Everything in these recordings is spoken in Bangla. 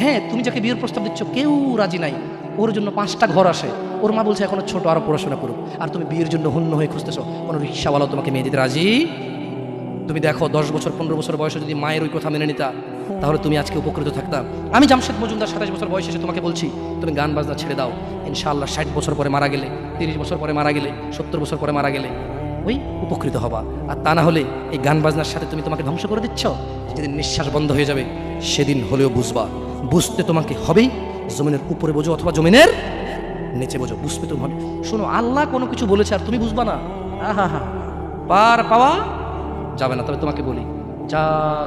হ্যাঁ তুমি যাকে বিয়ের প্রস্তাব দিচ্ছ, কেউ রাজি নাই। ওর জন্য পাঁচটা ঘর আসে ওর মা বলছে, এখনও ছোট, আরও পড়াশোনা করুক। আর তুমি বিয়ের জন্য হন্য হয়ে খুঁজতেছো। কোনো রিক্সাওয়ালাও তোমাকে মেয়ে দিতে রাজি? তুমি দেখো, দশ বছর, পনেরো বছর বয়সে যদি মায়ের ওই কথা মেনে নিতা, তাহলে তুমি আজকে উপকৃত থাকতাম আমি জামশেদ মজুমদার সাতাশ বছর বয়সে এসে তোমাকে বলছি, তুমি গান বাজনা ছেড়ে দাও। ইনশাআল্লাহ ষাট বছর পরে মারা গেলে, তিরিশ বছর পরে মারা গেলে, সত্তর বছর পরে মারা গেলে, ওই উপকৃত হবা। আর তা না হলে এই গান বাজনার সাথে তুমি তোমাকে ধ্বংস করে দিচ্ছ? যেদিন নিঃশ্বাস বন্ধ হয়ে যাবে, সেদিন হলেও বুঝবা। বুঝতে তোমাকে হবেই। জমিনের উপরে বোঝো অথবা জমিনের নিচে বোঝো বুঝবে তুমি হবে। শোনো, আল্লাহ কোনো কিছু বলেছে আর তুমি বুঝবা না। আহা, হা পার পাওয়া যাবে না, তবে তোমাকে বলি, যা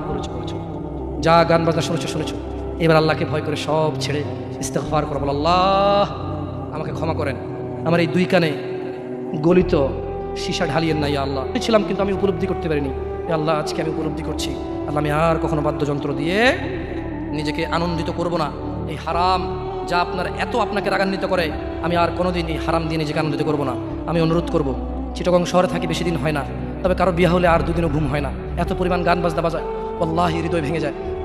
করেছ করেছ। যা গান বাজনা শুনেছো শুনেছো। এবার আল্লাহকে ভয় করে সব ছেড়ে ইস্তেগফার করো। বলো, আল্লাহ, আমাকে ক্ষমা করেন। আমার এই দুই কানে গলিত সীসা ঢালিয়েন না, ইয়া আল্লাহ। ছিলাম কিন্তু আমি উপলব্ধি করতে পারিনি। আল্লাহ, আজকে আমি উপলব্ধি করছি। আল্লাহ, আমি আর কখনো বাদ্যযন্ত্র দিয়ে নিজেকে আনন্দিত করব না। এই হারাম যা আপনার এত আপনাকে রাগান্বিত করে, আমি আর কোনোদিন এই হারাম দিয়ে নিজেকে আনন্দিত করব না। আমি অনুরোধ করব, চিটগং শহরে থাকি বেশি দিন হয় না, তবে কারও বিয়া হলে আর দুদিনও ঘুম হয় না। এত পরিমাণ গান বাজনা বাজায় অল্লাহ হৃদয় ভেঙে যায়।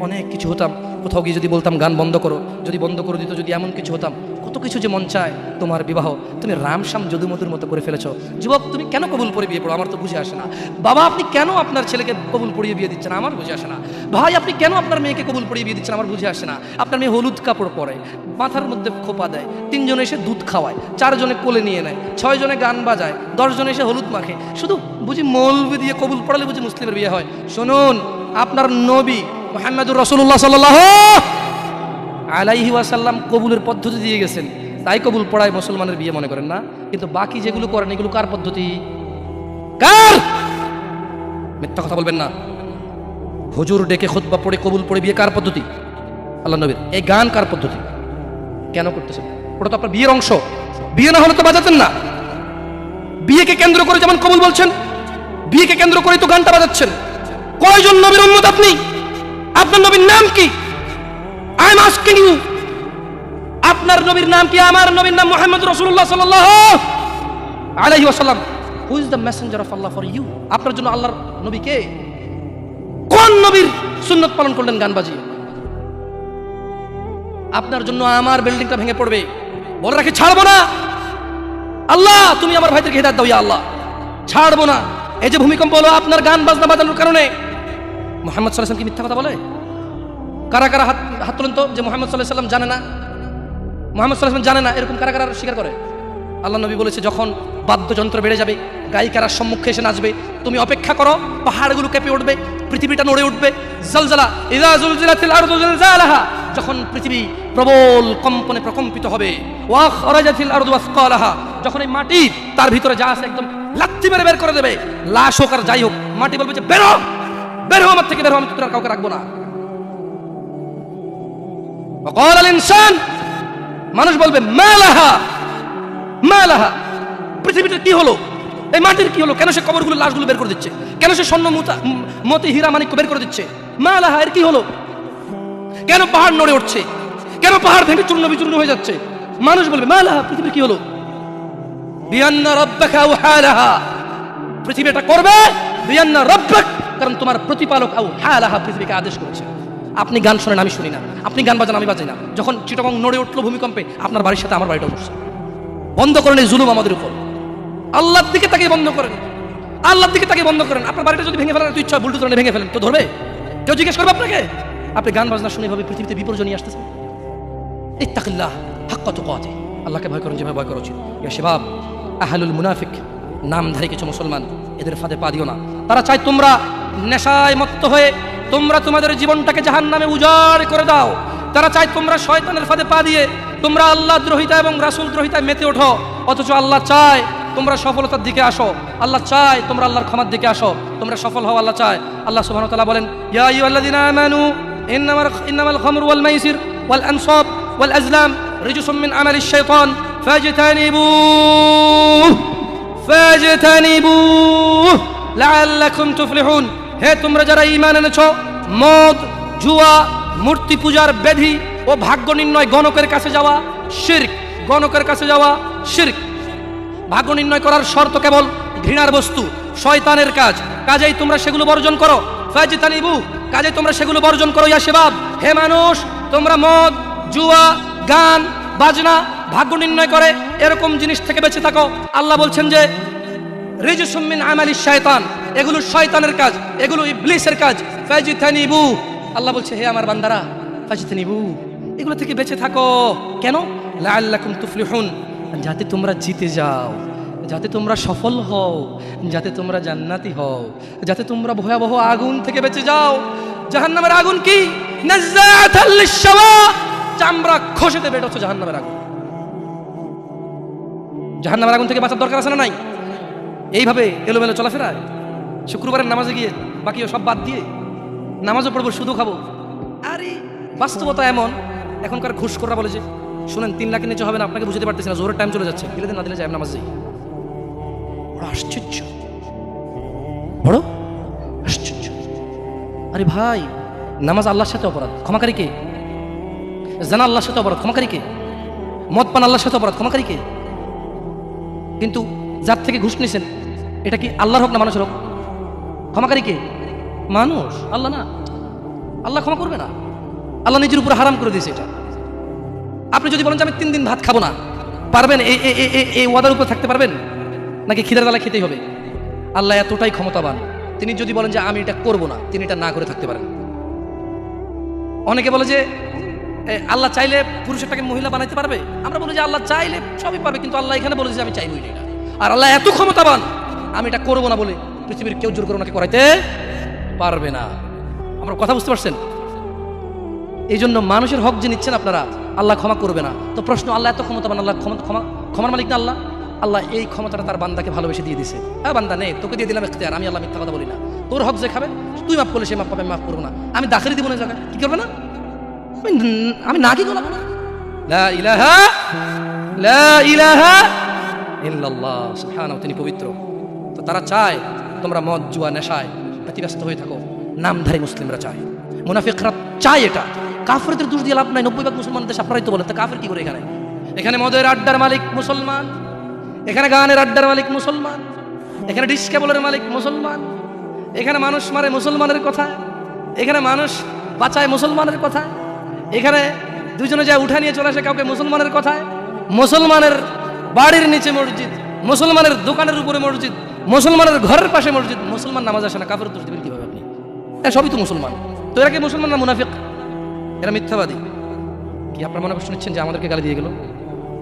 অনেক কিছু হতাম। কোথাও গিয়ে যদি বলতাম, গান বন্ধ করো। যদি বন্ধ করে দিত, যদি এমন কিছু হতাম, কত কিছু যে মন চায় তোমার বিবাহ। তুমি রামশ্যাম যদুমধুর মতো করে ফেলেছ। যুবক, তুমি কেন কবুল পড়ে বিয়ে পড়ো? আমার তো বুঝে আসে না। বাবা, আপনি কেন আপনার ছেলেকে কবুল পড়িয়ে বিয়ে দিচ্ছেন? আমার বুঝে আসে না। ভাই, আপনি কেন আপনার মেয়েকে কবুল পড়িয়ে বিয়ে দিচ্ছেন? আমার বুঝে আসে না। আপনার মেয়ে হলুদ কাপড় পরে, মাথার মধ্যে খোপা দেয়, তিনজনে এসে দুধ খাওয়ায়, চারজনে কোলে নিয়ে নেয় ছয় জনে গান বাজায়, দশজনে এসে হলুদ মাখে। শুধু বুঝি মৌলবি দিয়ে কবুল পড়ালে বুঝি মুসলিমের বিয়ে হয়? শুনুন, আপনার নবী মোহাম্মদুর রসুল্লাহ সাল্লাহ আলাইহি ওয়াসাল্লাম কবুলের পদ্ধতি দিয়ে গেছেন। তাই কবুল পড়ায় মুসলমানের বিয়ে মনে করেন না। কিন্তু বাকি যেগুলো করেন, এগুলো কার পদ্ধতি? কার? মিথ্যা কথা বলবেন না। হুজুর ডেকে খুতবা পড়ে, কবুল পড়ে বিয়ে কার পদ্ধতি? আল্লাহ নবীর। এই গান কার পদ্ধতি? কেন করতেছেন? ওটা তো আপনার বিয়ের অংশ। বিয়ে না হলে তো বাজাতেন না। বিয়েকে কেন্দ্র করে যেমন কবুল বলছেন, বিয়েকে কেন্দ্র করে তো গানটা বাজাচ্ছেন। কয়জন নবীর উন্মত আপনি? আপনার নবীর নাম কি? আই এম আস্কিং ইউ আপনার নবীর নাম কি? আমার নবীর নাম মোহাম্মদ রসুল্লাহ সাল্লাহ আলাইহি ওয়াসাল্লাম। Who is the messenger of Allah for you আপনার জন্য আল্লাহর নবী কে? কোন নবীর সুন্নত পালন করলেন গান বাজিয়ে? আপনার জন্য আমার বিল্ডিংটা ভেঙে পড়বে। বলে রাখি, ছাড়বো না। আল্লাহ, তুমি আমার ভাইদেরকে হেদায়ত দাও, ইয়া আল্লাহ। ছাড়বো না। এই যে ভূমিকম্প হলো, আপনার গান বাজনা বাজানোর কারণে মোহাম্মদ সাল্লাহ কি মিথ্যা কথা বলে? কারা কারা হাত হাত তুলেন তো যে মোহাম্মদ সাল্লাহ সাল্লাম জানে না? মোহাম্মদ সাল্লাহ জানে না, এরকম কারা কারা স্বীকার করে? আল্লাহ নবী বলেছে, যখন বাদ্যযন্ত্র বেড়ে যাবে, গায়িকারা সম্মুখে এসে নাচবে, তুমি অপেক্ষা করো, পাহাড়গুলো কেঁপে উঠবে, পৃথিবীটা নড়ে উঠবে যখন পৃথিবী প্রবল কম্পনে প্রকম্পিত হবে যখন এই মাটি তার ভিতরে যা আছে একদম লাত্তি মেরে বের করে দেবে, লাশ হোক আর যাই হোক, মাটি বলবে যে, বেরো! বের হো আমার থেকে বের হো আমি তোর আর কাউকে রাখবো না وقال الانسان মানুষ বলবে মালাহা মালাহা পৃথিবীটা কি হলো এই মাটির কি হলো কেন সে কবরগুলো লাশগুলো বের করে দিচ্ছে কেন সে স্বর্ণ মুতা ম- মতি হীরা মানিক বের করে দিচ্ছে মালাহা এর কি হলো কেন পাহাড় নড়ে উঠছে কেন পাহাড় ভেঙে চূর্ণ বিচূর্ণ হয়ে যাচ্ছে মানুষ বলবে মালাহা পৃথিবীর কি হলো বিয়ান্না রব্বাকা ওয়াহালাহা পৃথিবী এটা করবে কারণ তোমার প্রতিপালক আউ হালাহা পৃথিবীকে আদেশ করেছে। আপনি গান শোনেন, আমি শুনি না। আপনি গান বাজান, আমি বাজাই না। যখন চিটগং নড়ে উঠল ভূমিকম্পে, আপনার বাড়ির সাথে আমার বাড়িটা উঠছে বন্ধ করেন এই জুলুম আমাদের উপর। আল্লাহর দিকে তাকে বন্ধ করেন। আল্লাহর দিকে তাকে বন্ধ করেন। আপনার বাড়িটা যদি ভেঙে ফেলেন তুই ইচ্ছা বুলটু ভেঙে ফেলেন, তো ধরবে? কেউ জিজ্ঞেস করবে আপনাকে? আপনি গান বাজনা শুনে ভাবে পৃথিবীতে বিপর্যয় নিয়ে আসতেছেন? ইত্তাকিল্লাহ, হাক্কা তুকাতে আল্লাহকে ভয় করেন, যেভাবে ভয় করা উচিত। শিবাব, আহলুল মুনাফিক, নামধারী কিছু মুসলমান। এদের ফাঁদে পা দিও না। তারা চায় তোমরা নেশায় মত্ত হয়ে, তোমরা তোমাদের জীবনটাকে জাহান নামে উজাড় করে দাও। তারা চায় তোমরা শয়তানের ফাঁদে পা দিয়ে, তোমরা আল্লাহ দ্রোহিতা এবং রাসূল দ্রোহিতায় মেতে ওঠো। অথচ আল্লাহ চায় তোমরা সফলতার দিকে আসো। আল্লাহ চায় তোমরা আল্লাহর ক্ষমার দিকে আসো। তোমরা সফল হও আল্লাহ চায়। আল্লাহ সুবহানাহু তাআলা বলেন, ইয়া আইয়ুহাল্লাযিনা আমানু, ইন্নামাল ইন্নামাল ওয়াল মাইসির ওয়াল আজলাম রিজসুম মিন আমালিশ শাইতান তুফলিহুন। হে তোমরা যারা ঈমান এনেছো, মদ, জুয়া, মূর্তি পূজার ব্যাধি ও ভাগ্য নির্ণয় গণকের কাছে যাওয়া শিরক। গণকের কাছে যাওয়া শিরক। ভাগ্য নির্ণয় করার শর্ত কেবল ঘৃণার বস্তু, শয়তানের কাজ। কাজেই তোমরা সেগুলো বর্জন করো। ফাজিতানিবু কাজে তোমরা সেগুলো বর্জন করো, ইয়া সেবাব হে মানুষ, তোমরা মদ, জুয়া, গান, বাজনা ভাগ্য নির্ণয় করে, এরকম জিনিস থেকে বেঁচে থাকো। আল্লাহ বলছেন যে রিজুসুমিন আমালি শয়তান, এগুলো শয়তানের কাজ, এগুলো ইবলিসের কাজ। ফাজিতানিবু। আল্লাহ বলছে, হে আমার বান্দারা, ফাজিতানিবু, এগুলো থেকে বেঁচে থাকো। কেন? লাআল্লাকুম তুফলিহুন, যাতে তোমরা জিতে যাও, যাতে তোমরা সফল হও, যাতে তোমরা জান্নাতি হও, যাতে তোমরা ভয়াবহ আগুন থেকে বেঁচে যাও। জাহান্নামের আগুন কি? চামড়া খসে দেবে এটা হচ্ছে জাহান্নামের আগুন। জাহান্নামের আগুন থেকে বাঁচার দরকার আছে না নাই? এইভাবে এলোমেলো চলাফেরায় শুক্রবারের নামাজে গিয়ে বাকি সব বাদ দিয়ে নামাজও পড়ব, শুধু খাব। আরে, বাস্তবতা এমন, এখনকার ঘুষ করা বলে যে, শুনেন, তিন লাখের নিচে হবে না, আপনাকে বুঝতে পারতেছি না জোরের টাইম চলে যাচ্ছে দিলে না দিলে যাই নামাজ বড় আশ্চর্য। বড় আশ্চর্য। আরে ভাই, নামাজ আল্লাহর সাথে অপরাধ, ক্ষমাকারী কে? জানা আল্লাহর সাথে অপরাধ, ক্ষমাকারী কে? মদ পান আল্লাহর সাথে অপরাধ, ক্ষমাকারী কে? কিন্তু যার থেকে ঘুষ নিছেন, এটা কি আল্লাহর হোক না মানুষের হোক? ক্ষমাকারী কে? মানুষ। আল্লাহ না। আল্লাহ ক্ষমা করবে না। আল্লাহ নিজের উপর হারাম করে দিয়েছে এটা। আপনি যদি বলেন যে আমি তিন দিন ভাত খাব না, পারবেন এই এই- ওয়াদার উপর থাকতে পারবেন? নাকি খিদার দালা খেতেই হবে? আল্লাহ এতটাই ক্ষমতাবান। তিনি যদি বলেন যে আমি এটা করব না, তিনি এটা না করে থাকতে পারেন। অনেকে বলে যে আল্লাহ চাইলে পুরুষটাকে মহিলা বানাইতে পারবে? আমরা বলি যে আল্লাহ চাইলে সবই পারবে, কিন্তু আল্লাহ এখানে বলে যে আমি চাইবই না আর আল্লাহ এত ক্ষমতাবান, আমি এটা করব না বলে পৃথিবীর কেউ জোর করে ওনাকে করাইতে পারবে না। আমরা কথা বুঝতে পারছেন? এই জন্য মানুষের হক যে নিচ্ছেন আপনারা, আল্লাহ ক্ষমা করবে না। তো প্রশ্ন, আল্লাহ এত ক্ষমতাবান, আল্লাহ ক্ষমা ক্ষমা, ক্ষমার মালিক না আল্লাহ? আল্লাহ এই ক্ষমতাটা তার বান্দাকে ভালোবেসে দিয়ে দিছে। হ্যাঁ বান্দা নেই তোকে দিয়ে দিলাম আমি আল্লাহ মিথ্যা কথা বলি না। তোর হক যে খাবে, তুই মাফ করলে সে মাফ পাবে মাফ করব না। আমি দাখিলি দিব না জায়গায়, কি করবে না? আমি ন- আমি না কি গলাবো না লা ইলাহা তিনি পবিত্র। তো তারা চায়, তোমরা মদ, জুয়া, নেশায় ব্যতিব্যস্ত হয়ে থাকো। নামধারী মুসলিমরা চায়। মুনাফিকরা চায় এটা। কাফেরদের দোষ দিয়ে লাভ নাই, নব্বই ভাগ মুসলমান দেশ আপনারাই তো বলেন তা কাফের কি করে এখানে? এখানে মদের আড্ডার মালিক মুসলমান, এখানে গানের আড্ডার মালিক মুসলমান, এখানে ডিস কেবলের মালিক মুসলমান, এখানে মানুষ মারে মুসলমানের কথা, এখানে মানুষ বাঁচায় মুসলমানের কথা। এখানে দুজনে যায় উঠা নিয়ে চলে আসে কাউকে মুসলমানের কথায়, মুসলমানের বাড়ির নিচে মসজিদ, মুসলমানের দোকানের উপরে মসজিদ, মুসলমানের ঘরের পাশে মসজিদ, মুসলমান নামাজ আসে না কাপড় দোষ দেবেন কীভাবে আপনি? সবই তো মুসলমান। তো এরা কি মুসলমান না মুনাফিক? এরা মিথ্যাবাদী। কি আপনার মনে কষ্ট নিচ্ছেন যে আমাদেরকে গালি দিয়ে গেল?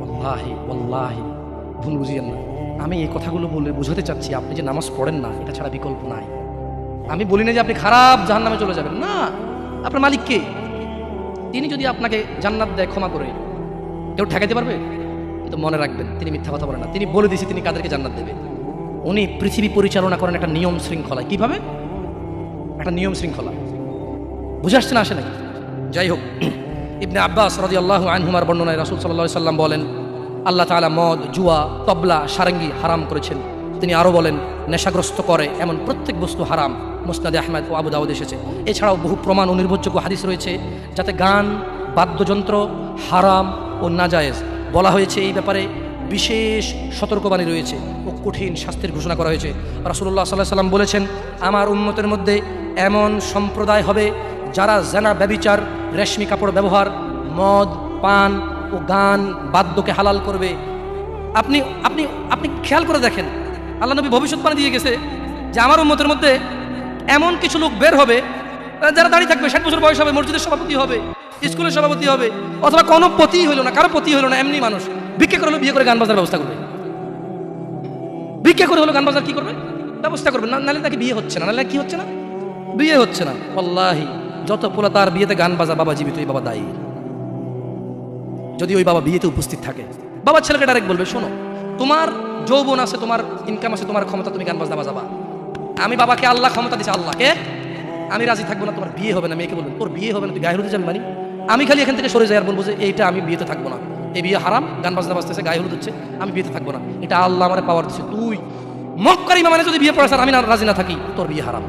ওল্লাহি ওল্লাহি ভুল বুঝিয়েন না। আমি এই কথাগুলো বলে বোঝাতে চাচ্ছি, আপনি যে নামাজ পড়েন না, এটা ছাড়া বিকল্প নাই। আমি বলি না যে আপনি খারাপ জাহান নামে চলে যাবেন। না, আপনার মালিক কে? তিনি যদি আপনাকে জান্নাত দেয়, ক্ষমা করে, কেউ ঠেকাইতে পারবে? কিন্তু মনে রাখবেন, তিনি মিথ্যা কথা বলেন না। তিনি বলে দিয়েছে, তিনি কাদেরকে জান্নাত দেবে? উনি পৃথিবী পরিচালনা করেন একটা নিয়ম শৃঙ্খলা কীভাবে? একটা নিয়ম শৃঙ্খলা। বুঝে আসছে না, আসে নাকি যাই হোক, ইবনে আব্বাস রদি আল্লাহ আনহুমার বর্ণনায় রাসুল সাল্লাহ সাল্লাম বলেন, আল্লাহ তাআলা মদ, জুয়া, তবলা, সারাঙ্গি হারাম করেছেন। তিনি আরও বলেন, নেশাগ্রস্ত করে এমন প্রত্যেক বস্তু হারাম। মুসনাদে আহমেদ ও আবু দাউদ এসেছে। এছাড়াও বহু প্রমাণ ও নির্ভরযোগ্য হাদিস রয়েছে, যাতে গান, বাদ্যযন্ত্র হারাম ও নাজায়েজ। বলা হয়েছে এই ব্যাপারে বিশেষ সতর্কবাণী রয়েছে ও কঠিন শাস্তির ঘোষণা করা হয়েছে। রাসুল্লাহ সাল্লাহ সাল্লাম বলেছেন, আমার উন্মতের মধ্যে এমন সম্প্রদায় হবে যারা জেনা ব্যবিচার রেশমি কাপড় ব্যবহার, মদ, পান ও গান, বাদ্যকে হালাল করবে। আপনি আপনি আপনি খেয়াল করে দেখেন আল্লাহ নবী ভবিষ্যৎবাণী দিয়ে গেছে যে আমার উন্মতের মধ্যে এমন কিছু লোক বের হবে যারা দাঁড়িয়ে থাকবে, ষাট বছর বয়স হবে, মসজিদের সভাপতি হবে, স্কুলের সভাপতি হবে, অথবা কোনো পতি হইল না, কারও পতি হইল না, এমনি মানুষ, ভিক্ষা করে হলো, বিয়ে করে গান বাজার ব্যবস্থা করবে। ভিক্ষা করে হলো গান বাজার কি করবে? ব্যবস্থা করবে, না নাহলে তাকে বিয়ে হচ্ছে না নাহলে কি হচ্ছে না? বিয়ে হচ্ছে না। আল্লাহি যত পোলা তার বিয়েতে গান বাজা, বাবা জীবিত, এই বাবা দায়ী। যদি ওই বাবা বিয়েতে উপস্থিত থাকে, বাবা ছেলেকে ডাইরেক্ট বলবে, শোনো তোমার যৌবন আছে, তোমার ইনকাম আছে, তোমার ক্ষমতা, তুমি গান বাজনা বাজাবা। আমি বাবাকে আল্লাহ ক্ষমতা দিছে আল্লাহকে আমি রাজি থাকব না, তোমার বিয়ে হবে না, মেয়েকে বলবেন তোর বিয়ে হবে না, তুই গায়ে হলুদে যাবি মানে? আমি খালি এখান থেকে সরে যাই আর বলব যে, এইটা আমি বিয়েতে থাকব না। এই বিয়ে হারাম, গান বাজনা বাজতেছে, গায়ে হলুদ হচ্ছে, আমি বিয়েতে থাকব না। এটা আল্লাহ আমার পাওয়ার দিচ্ছে তুই মক্কারি মানে যদি বিয়ে পড়াস আমি রাজি না থাকি, তোর বিয়ে হারাম।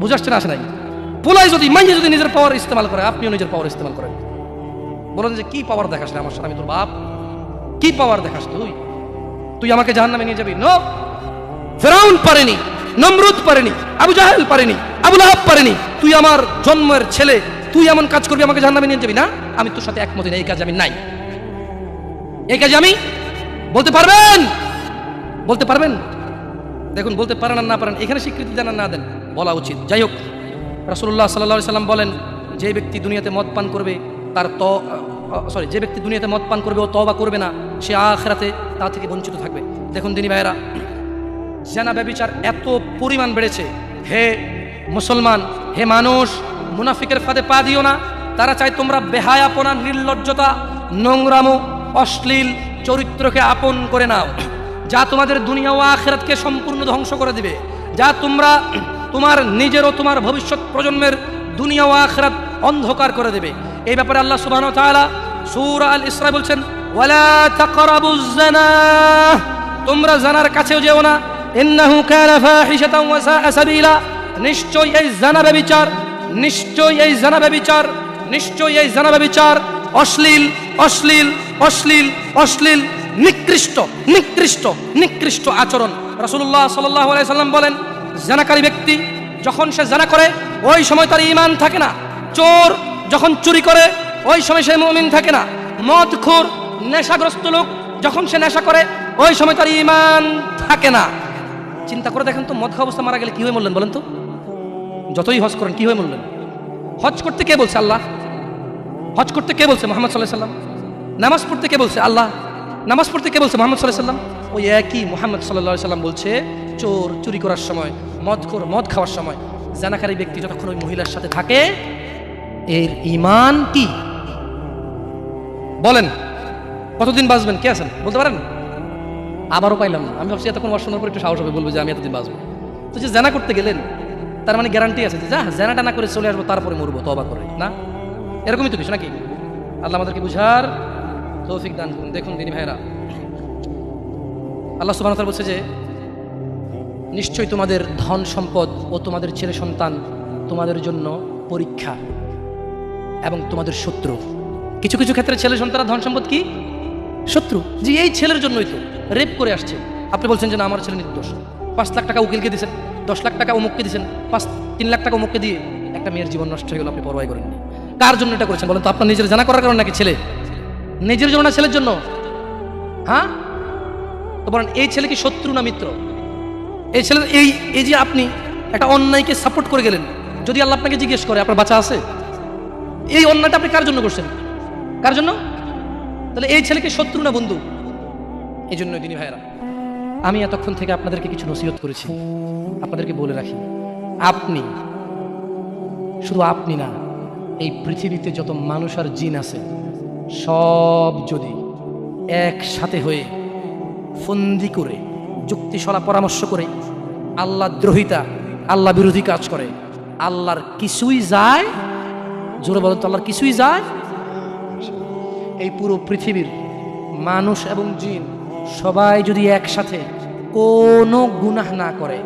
বুঝাচ্ছে না আসে নাই? পোলাই যদি মাইয়ে যদি নিজের পাওয়ার ইস্তেমাল করে, আপনিও নিজের পাওয়ার ইস্তেমাল করেন। বলেন যে, কি পাওয়ার দেখাস না আমার সাথে? আমি তোর বাপ। কি পাওয়ার দেখাস তুই? তুই আমাকে জাহান নামে নিয়ে যাবি? নো। ফেরাউন পারেনি, নমরুদ পারেনি, আবু জাহেল পারেনি আবুল আহাব পারেনি। তুই আমার জন্মের ছেলে, তুই এমন কাজ করবি আমাকে জাহান নামে নিয়ে যাবি না? আমি তোর সাথে একমত এই কাজ আমি নাই। এই কাজে আমি? বলতে পারবেন? বলতে পারবেন? দেখুন, বলতে পারেন না পারেন, এখানে স্বীকৃতি দেন না দেন, বলা উচিত। যাই হোক রাসুল্লাহ সাল্লাহ সাল্লাম বলেন, যে ব্যক্তি দুনিয়াতে মদ পান করবে, তার ত সরি যে ব্যক্তি দুনিয়াতে মদ পান করবে ও তবা করবে না, সে আখরাতে তা থেকে বঞ্চিত থাকবে। দেখুন দিনী ভাইয়েরা, জেনা ব্যবিচার এত পরিমাণ বেড়েছে। হে মুসলমান, হে মানুষ, মুনাফিকের ফাঁদে পা দিও না। তারা চায় তোমরা বেহায়াপনা, নির্লজ্জতা, নোংরামো, অশ্লীল চরিত্রকে আপন করে নাও। যা তোমাদের দুনিয়া ও আখেরাতকে সম্পূর্ণ ধ্বংস করে দিবে। যা তোমরা তোমার নিজের ও তোমার ভবিষ্যৎ প্রজন্মের দুনিয়া ও আখেরাত অন্ধকার করে দেবে। এই ব্যাপারে আল্লাহ ওয়া তাআলা সূরা আল ইসরা বলছেন, ওয়ালা তাকরাবুজ জানা তোমরা জানার কাছেও যেও না। ইন্নাহু কানা ফাহিশাতাও ওয়া সাআ সাবিলা নিশ্চয় এই জানা ব্যভিচার নিশ্চয় এই জানা ব্যভিচার নিশ্চয় এই জানা ব্যভিচার অশ্লীল অশ্লীল অশ্লীল অশ্লীল, নিকৃষ্ট নিকৃষ্ট নিকৃষ্ট আচরণ। সাল্লাল্লাহু আলাইহি সাল্লাম বলেন, জানাকারী ব্যক্তি যখন সে জানা করে, ওই সময় তার ইমান থাকে না। চোর যখন চুরি করে, ওই সময় সে মুমিন থাকে না। মদখোর নেশাগ্রস্ত লোক যখন সে নেশা করে, ওই সময় তার ইমান থাকে না। চিন্তা করে দেখেন তো, মদ খাওয়া অবস্থা মারা গেলে কি হয়ে মরলেন বলেন তো? যতই হজ করেন, কি হয়ে মরলেন? হজ করতে কে বলছে আল্লাহ? হজ করতে কে বলছে মোহাম্মদ সাল্লাহ সাল্লাম নামাজ পড়তে কে বলছে আল্লাহ? নামাজ পড়তে কে বলছে মোহাম্মদ সাল্লাহ সাল্লাম ওই একই মোহাম্মদ সাল্লাহ সাল্লাম বলছে, চোর চুরি করার সময়, মদ, খোর, মদ খাওয়ার সময়, জানাকারী ব্যক্তি যতক্ষণ ওই মহিলার সাথে থাকে এর ইমান কি? বলেন, কতদিন বাঁচবেন? কে আছেন? বলতে পারেন? আবারও পাইলাম না। আমি ভাবছি এতক্ষণ শোনার পর একটু সাহস হবে, বলব যে আমি এতদিন বাঁচবো। তো যে জানা করতে গেলেন, তার মানে গ্যারান্টি আছে যে, যা, জানাটা না করে চলে আসব, তারপরে মরবো তবা করে। না? এরকমই তো কিছু নাকি? আল্লাহ আমাদেরকে বুঝার তৌফিক দান করুন। দেখুন, দিনী ভাইরা আল্লাহ সুবাহ বলছে যে, নিশ্চয়ই তোমাদের ধন সম্পদ ও তোমাদের ছেলে সন্তান তোমাদের জন্য পরীক্ষা। এবং তোমাদের শত্রু। কিছু কিছু ক্ষেত্রে ছেলে সন্তানরা ধন সম্পদ কি? শত্রু। যে এই ছেলের জন্যই তো। রেপ করে আসছে। আপনি বলছেন যে না, আমার ছেলে নির্দোষ। পাঁচ লাখ টাকা উকিলকে দিয়েছেন দশ লাখ টাকা অমুককে দিয়েছেন পাঁচ, তিন লাখ টাকা অমুককে দিয়ে একটা মেয়ের জীবন নষ্ট হয়ে গেল, আপনি পরবাই করেননি। কার জন্য এটা করেছেন বলেন তো? আপনার নিজের জানা করার কারণে নাকি ছেলে? নিজের জন্য না ছেলের জন্য? হ্যাঁ? তো বলেন, এই ছেলে কি শত্রু না মিত্র? এই ছেলে, এই এই যে আপনি একটা অন্যায়কে সাপোর্ট করে গেলেন, যদি আল্লাহ আপনাকে জিজ্ঞেস করে, আপনার বাচ্চা আছে? এই অন্যায়টা আপনি কার জন্য করছেন? কার জন্য? তাহলে এই ছেলেকে শত্রু না বন্ধু? এই জন্য দিনী ভাইয়েরা, আমি এতক্ষণ থেকে আপনাদেরকে কিছু নসিহত করেছি। আপনাদেরকে বলে রাখি, আপনি, শুধু আপনি না, এই পৃথিবীতে যত মানুষ আর জিন আছে, সব যদি একসাথে হয়ে ফন্দি করে যুক্তিশলা পরামর্শ করে, আল্লাহ দ্রোহিতা, আল্লাহ বিরোধী কাজ করে, আল্লাহর কিছুই যায় জোরে বলেন তো, আল্লাহর কিছুই যায়? এই পুরো পৃথিবীর মানুষ এবং জিন সবাই যদি একসাথে কোনো গুনাহ না করে,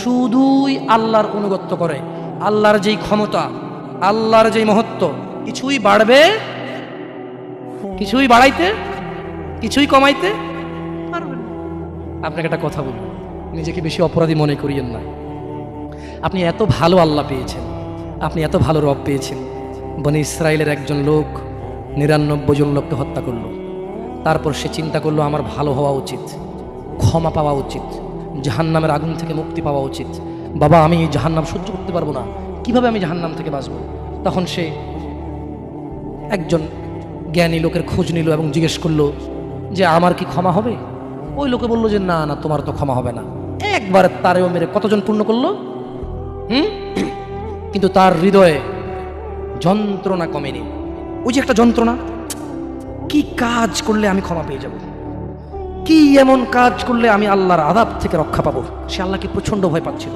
শুধুই আল্লাহর অনুগত্য করে, আল্লাহর যেই ক্ষমতা, আল্লাহর যেই মহত্ব, কিছুই বাড়বে? কিছুই বাড়াইতে? কিছুই কমাইতে? পারবে না। আপনাকে একটা কথা বলব নিজেকে বেশি অপরাধী মনে করিয়েন না। আপনি এত ভালো আল্লাহ পেয়েছেন, আপনি এত ভালো রব পেয়েছেন বনে ইসরায়েলের একজন লোক নিরানব্বই জন লোককে হত্যা করল। তারপর সে চিন্তা করল, আমার ভালো হওয়া উচিত, ক্ষমা পাওয়া উচিত, জাহান্নামের আগুন থেকে মুক্তি পাওয়া উচিত। বাবা, আমি জাহান্নাম সহ্য করতে পারব না, কীভাবে আমি জাহান্নাম থেকে বাঁচবো? তখন সে একজন জ্ঞানী লোকের খোঁজ নিল এবং জিজ্ঞেস করল, যে আমার কি ক্ষমা হবে? ওই লোকে বলল যে, না না, তোমার তো ক্ষমা হবে না। একবার তারেও মেরে কতজন পূর্ণ করল? হুম? কিন্তু তার হৃদয়ে যন্ত্রণা কমেনি। ওই যে একটা যন্ত্রণা, কি কাজ করলে আমি ক্ষমা পেয়ে যাব? কি এমন কাজ করলে আমি আল্লাহর আদাব থেকে রক্ষা পাবো? সে আল্লাহকে প্রচণ্ড ভয় পাচ্ছিল।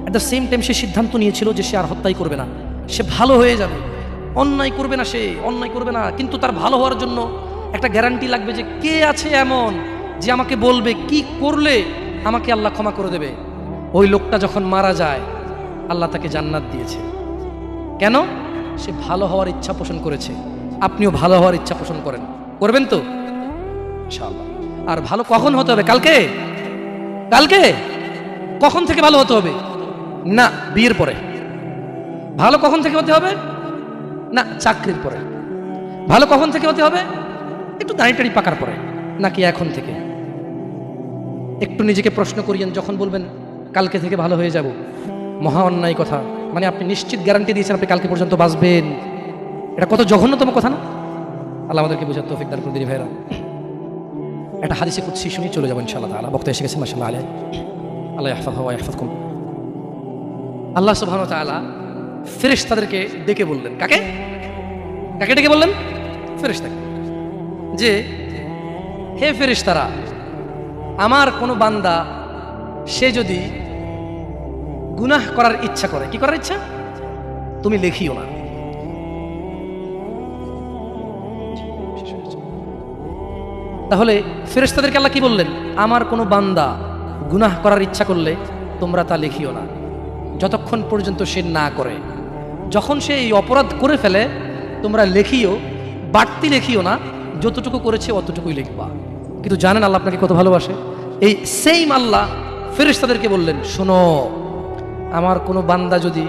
অ্যাট দ্য সেম টাইম সে সিদ্ধান্ত নিয়েছিল যে সে আর হত্যাই করবে না। সে ভালো হয়ে যাবে। অন্যায় করবে না সে, অন্যায় করবে না। কিন্তু তার ভালো হওয়ার জন্য একটা গ্যারান্টি লাগবে যে কে আছে এমন যে আমাকে বলবে কি করলে আমাকে আল্লাহ ক্ষমা করে দেবে। ওই লোকটা যখন মারা যায়, আল্লাহ তাকে জান্নাত দিয়েছে। কেন? সে ভালো হওয়ার ইচ্ছা পোষণ করেছে। আপনিও ভালো হওয়ার ইচ্ছা পোষণ করেন। করবেন তো? আর ভালো কখন হতে হবে? কালকে? কালকে? কখন থেকে ভালো হতে হবে? না, বিয়ের পরে। ভালো কখন থেকে হতে হবে? না, চাকরির পরে। ভালো কখন থেকে হতে হবে? একটু দাঁড়ি টাড়ি পাকার পরে। নাকি এখন থেকে? একটু নিজেকে প্রশ্ন করিয়েন, যখন বলবেন, কালকে থেকে ভালো হয়ে যাব। মহা অন্যায় কথা। মানে আপনি নিশ্চিত গ্যারান্টি দিয়েছেন আপনি কালকে পর্যন্ত বাঁচবেন। এটা কত জঘন্যতম কথা না? আল্লাহ আমাদেরকে বোঝার তৌফিক দান করে ভাইরা একটা হাদিসে কুৎসি শুনি চলে যাবেন ইনশাআল্লাহ তাআলা। বক্তা এসে গেছে, মাশাআল্লাহ আলাইহি। আল্লাহ ইয়াহফাজ ওয়া ইয়াহফাজকুম আল্লাহ সুবহানাহু ওয়া তাআলা ফেরেশতাদেরকে ডেকে বললেন। কাকে? কাকে ডেকে বললেন? ফেরেশ ফেরেশতাকে। যে, হে ফেরেশতারা, আমার কোনো বান্দা, সে যদি গুনাহ করার ইচ্ছা করে। কি করার ইচ্ছা? তুমি লেখিও না। তাহলে ফেরেশতাদেরকে আল্লাহ কি বললেন? আমার কোনো বান্দা গুনাহ করার ইচ্ছা করলে তোমরা তা লিখিও না। যতক্ষণ পর্যন্ত সে না করে। যখন সে এই অপরাধ করে ফেলে, তোমরা লেখিও, বাড়তি লেখিও না। যতটুকু করেছে অতটুকুই লিখবা। কিন্তু জানেন আল্লাহ আপনাকে কত ভালোবাসে? এই সেম আল্লাহ ফেরেশতাদেরকে বললেন, শোনো আমার কোনো বান্দা যদি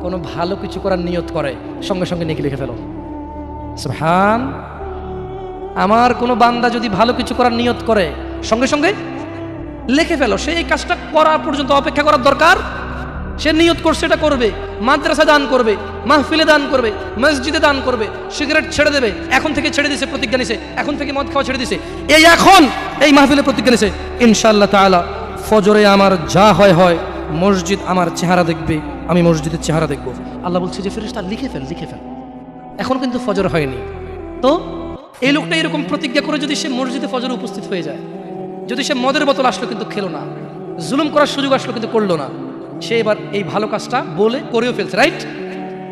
কোনো ভালো কিছু করার নিয়ত করে, সঙ্গে সঙ্গে নেকি লিখে ফেলো। সুবহান। আমার কোনো বান্দা যদি ভালো কিছু করার নিয়ত করে, সঙ্গে সঙ্গে লিখে ফেলো। সে এই কাজটা করা পর্যন্ত অপেক্ষা করার দরকার। সে নিয়ত করছে এটা করবে। মাদ্রাসা দান করবে, মাহফিলে দান করবে, মসজিদে দান করবে, সিগারেট ছেড়ে দেবে। এখন থেকে ছেড়ে দিছে, প্রতিজ্ঞা নিছে। এখন থেকে মদ খাওয়া ছেড়ে দিছে। এই এখন এই মাহফিলে প্রতিজ্ঞা নিছে। ইনশাআল্লাহ তাআলা ফজরে আমার যা হয় হয় মসজিদ আমার চেহারা দেখবে, আমি মসজিদের চেহারা দেখব। আল্লাহ বলছে যে, ফেরেশতা, লিখে ফেল লিখে ফেল। এখন কিন্তু ফজর হয়নি। তো এই লোকটা এরকম প্রতিজ্ঞা করে যদি সে মসজিদে ফজরে উপস্থিত হয়ে যায়, যদি সে মদের বোতল আসলো কিন্তু খেলো না, জুলুম করার সুযোগ আসলো কিন্তু করল না, সে এবার এই ভালো কাজটা বলে করেও ফেলছে রাইট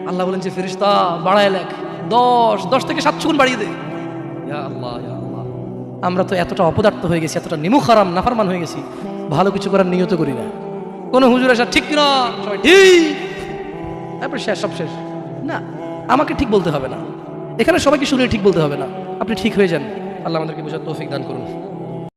আল্লাহ বলেন যে ফেরিস্তা বাড়ায় লেখ, দশ দশ থেকে সাতশো গুণ বাড়িয়ে দে। আমরা তো এতটা অপদার্থ হয়ে গেছি, এতটা নিমুখ হারাম, নাফারমান হয়ে গেছি, ভালো কিছু করার নিয়ত করি না। কোনো হুজুর আসা ঠিক না সবাই ঠিক তারপরে শেষ, সব শেষ। না, আমাকে ঠিক বলতে হবে না। এখানে সবাইকে শুনে ঠিক বলতে হবে না। আপনি ঠিক হয়ে যান। আল্লাহ আমাদেরকে বোঝার তৌফিক দান করুন।